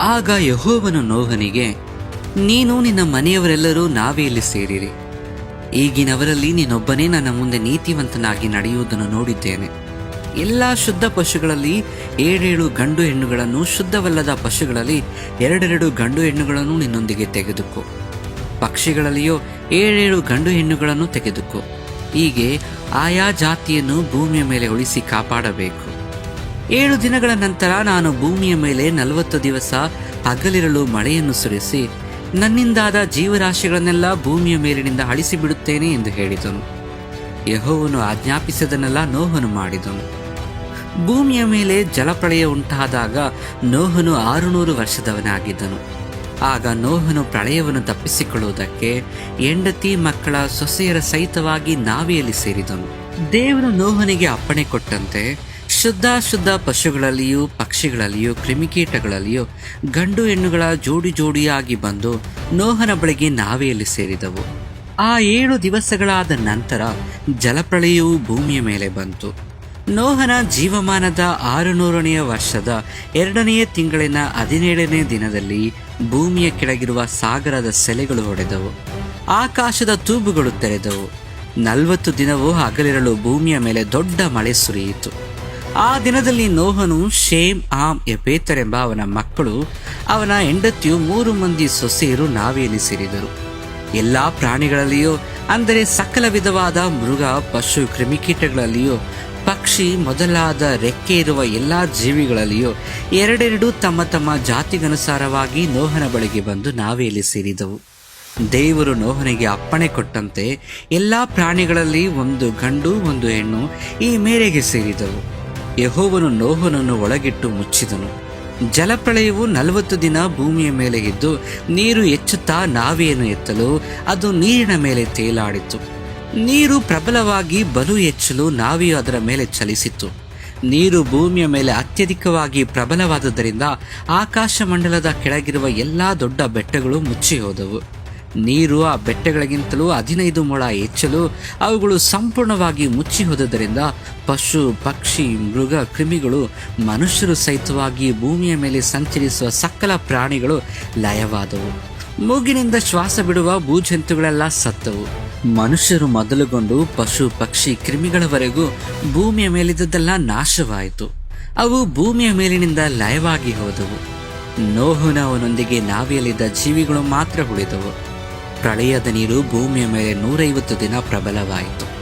ಆಗ ಯಹೋವನು ನೋಹನಿಗೆ, ನೀನು ನಿನ್ನ ಮನೆಯವರೆಲ್ಲರೂ ನಾವೆಯಲ್ಲಿ ಸೇರಿರಿ. ಈಗಿನವರಲ್ಲಿ ನೀನೊಬ್ಬನೇ ನನ್ನ ಮುಂದೆ ನೀತಿವಂತನಾಗಿ ನಡೆಯುವುದನ್ನು ನೋಡಿದ್ದೇನೆ. ಎಲ್ಲ ಶುದ್ಧ ಪಶುಗಳಲ್ಲಿ ಏಳೇಳು ಗಂಡು ಹೆಣ್ಣುಗಳನ್ನು ಶುದ್ಧವಲ್ಲದ ಪಶುಗಳಲ್ಲಿ ಎರಡೆರಡು ಗಂಡು ಹೆಣ್ಣುಗಳನ್ನು ನಿನ್ನೊಂದಿಗೆ ತೆಗೆದುಕೋ. ಪಕ್ಷಿಗಳಲ್ಲಿಯೋ ಏಳೇಳು ಗಂಡು ಹೆಣ್ಣುಗಳನ್ನು ತೆಗೆದುಕೋ. ಹೀಗೆ ಆಯಾ ಜಾತಿಯನ್ನು ಭೂಮಿಯ ಮೇಲೆ ಉಳಿಸಿ ಕಾಪಾಡಬೇಕು. ಏಳು ದಿನಗಳ ನಂತರ ನಾನು ಭೂಮಿಯ ಮೇಲೆ ನಲವತ್ತು ದಿವಸ ಹಗಲಿರಲು ಮಳೆಯನ್ನು ಸುರಿಸಿ, ನನ್ನಿಂದಾದ ಜೀವರಾಶಿಗಳನ್ನೆಲ್ಲ ಭೂಮಿಯ ಮೇಲಿನಿಂದ ಅಳಿಸಿಬಿಡುತ್ತೇನೆ ಎಂದು ಹೇಳಿದನು. ಯಹೋವನು ಆಜ್ಞಾಪಿಸದನ್ನೆಲ್ಲ ನೋಹನು ಮಾಡಿದನು. ಭೂಮಿಯ ಮೇಲೆ ಜಲಪ್ರಳಯ ಉಂಟಾದಾಗ ನೋಹನು ಆರುನೂರು ವರ್ಷದವನಾಗಿದ್ದನು. ಆಗ ನೋಹನು ಪ್ರಳಯವನ್ನು ತಪ್ಪಿಸಿಕೊಳ್ಳುವುದಕ್ಕೆ ಹೆಂಡತಿ ಮಕ್ಕಳ ಸೊಸೆಯರ ಸಹಿತವಾಗಿ ನಾವಿಯಲ್ಲಿ ಸೇರಿದನು. ದೇವರು ನೋಹನಿಗೆ ಅಪ್ಪಣೆ ಕೊಟ್ಟಂತೆ ಶುದ್ಧ ಶುದ್ಧ ಪಶುಗಳಲ್ಲಿಯೂ ಪಕ್ಷಿಗಳಲ್ಲಿಯೂ ಕ್ರಿಮಿಕೀಟಗಳಲ್ಲಿಯೂ ಗಂಡು ಹೆಣ್ಣುಗಳ ಜೋಡಿ ಜೋಡಿಯಾಗಿ ಬಂದು ನೋಹನ ಬಳಿಗೆ ನಾವೆಯಲ್ಲಿ ಸೇರಿದವು. ಆ ಏಳು ದಿವಸಗಳಾದ ನಂತರ ಜಲಪ್ರಳಯವು ಭೂಮಿಯ ಮೇಲೆ ಬಂತು. ನೋಹನ ಜೀವಮಾನದ ಆರುನೂರನೆಯ ವರ್ಷದ ಎರಡನೆಯ ತಿಂಗಳಿನ ಹದಿನೇಳನೇ ದಿನದಲ್ಲಿ ಭೂಮಿಯ ಕೆಳಗಿರುವ ಸಾಗರದ ಸೆಲೆಗಳು ಹೊಡೆದವು ಆಕಾಶದ ತೂಬುಗಳು ತೆರೆದವು. ನಲವತ್ತು ದಿನವೂ ಹಗಲಿರಲು ಭೂಮಿಯ ಮೇಲೆ ದೊಡ್ಡ ಮಳೆ ಸುರಿಯಿತು. ಆ ದಿನದಲ್ಲಿ ನೋಹನು ಶೇಮ್, ಆಮ್ ಎಪೇತರೆಂಬ ಅವನ ಮಕ್ಕಳು, ಅವನ ಹೆಂಡತಿಯು ಮೂರು ಮಂದಿ ಸೊಸೆಯರು ನಾವೆಯಲ್ಲಿ ಸೇರಿದರು. ಎಲ್ಲಾ ಪ್ರಾಣಿಗಳಲ್ಲಿಯೋ, ಅಂದರೆ ಸಕಲ ವಿಧವಾದ ಮೃಗ, ಪಶು, ಕ್ರಿಮಿಕೀಟಗಳಲ್ಲಿಯೋ, ಪಕ್ಷಿ, ಮೊದಲಾದ ರೆಕ್ಕೆ ಇರುವ ಎಲ್ಲಾ ಜೀವಿಗಳಲ್ಲಿಯೂ, ಎರಡೆರಡು ತಮ್ಮ ತಮ್ಮ ಜಾತಿಗನುಸಾರವಾಗಿ ನೋಹನ ಬಳಿಗೆ ಬಂದು ನಾವೇಲಿ ಸೇರಿದವು. ದೇವರು ನೋಹನಿಗೆ ಅಪ್ಪಣೆ ಕೊಟ್ಟಂತೆ ಎಲ್ಲಾ ಪ್ರಾಣಿಗಳಲ್ಲಿ ಒಂದು ಗಂಡು, ಒಂದು ಹೆಣ್ಣು ಈ ಮೇರೆಗೆ ಸೇರಿದವು. ಯಹೋವನು ನೋಹನನ್ನು ಒಳಗಿಟ್ಟು ಮುಚ್ಚಿದನು. ಜಲಪ್ರಳಯವು ನಲವತ್ತು ದಿನ ಭೂಮಿಯ ಮೇಲೆ ಇದ್ದು, ನೀರು ಹೆಚ್ಚುತ್ತಾ ನಾವೆಯನ್ನು ಎತ್ತಲು ಅದು ನೀರಿನ ಮೇಲೆ ತೇಲಾಡಿತು. ನೀರು ಪ್ರಬಲವಾಗಿ ಬಲು ಹೆಚ್ಚಲು ನಾವೆಯು ಅದರ ಮೇಲೆ ಚಲಿಸಿತು ನೀರು ಭೂಮಿಯ ಮೇಲೆ ಅತ್ಯಧಿಕವಾಗಿ ಪ್ರಬಲವಾದುದರಿಂದ ಆಕಾಶ ಮಂಡಲದ ಕೆಳಗಿರುವ ಎಲ್ಲಾ ದೊಡ್ಡ ಬೆಟ್ಟಗಳು ಮುಚ್ಚಿ ಹೋದವು ನೀರು ಆ ಬೆಟ್ಟಗಳಿಗಿಂತಲೂ ಹದಿನೈದು ಮೊಳ ಹೆಚ್ಚಲು ಅವುಗಳು ಸಂಪೂರ್ಣವಾಗಿ ಮುಚ್ಚಿ ಹೋದುದರಿಂದ ಪಶು, ಪಕ್ಷಿ, ಮೃಗ, ಕ್ರಿಮಿಗಳು, ಮನುಷ್ಯರು ಸಹಿತವಾಗಿ ಭೂಮಿಯ ಮೇಲೆ ಸಂಚರಿಸುವ ಸಕಲ ಪ್ರಾಣಿಗಳು ಲಯವಾದವು. ಮೂಗಿನಿಂದ ಶ್ವಾಸ ಬಿಡುವ ಭೂಜಂತುಗಳೆಲ್ಲ ಸತ್ತವು. ಮನುಷ್ಯರು ಮೊದಲುಗೊಂಡು ಪಶು, ಪಕ್ಷಿ, ಕ್ರಿಮಿಗಳವರೆಗೂ ಭೂಮಿಯ ಮೇಲಿದ್ದದ್ದೆಲ್ಲ ನಾಶವಾಯಿತು. ಅವು ಭೂಮಿಯ ಮೇಲಿನಿಂದ ಲಯವಾಗಿ ಹೋದವು. ನೋಹುನವನೊಂದಿಗೆ ನಾವಿಯಲ್ಲಿದ್ದ ಜೀವಿಗಳು ಮಾತ್ರ ಉಳಿದವು. ಪ್ರಳಯದ ನೀರು ಭೂಮಿಯ ಮೇಲೆ ನೂರೈವತ್ತು ದಿನ ಪ್ರಬಲವಾಯಿತು.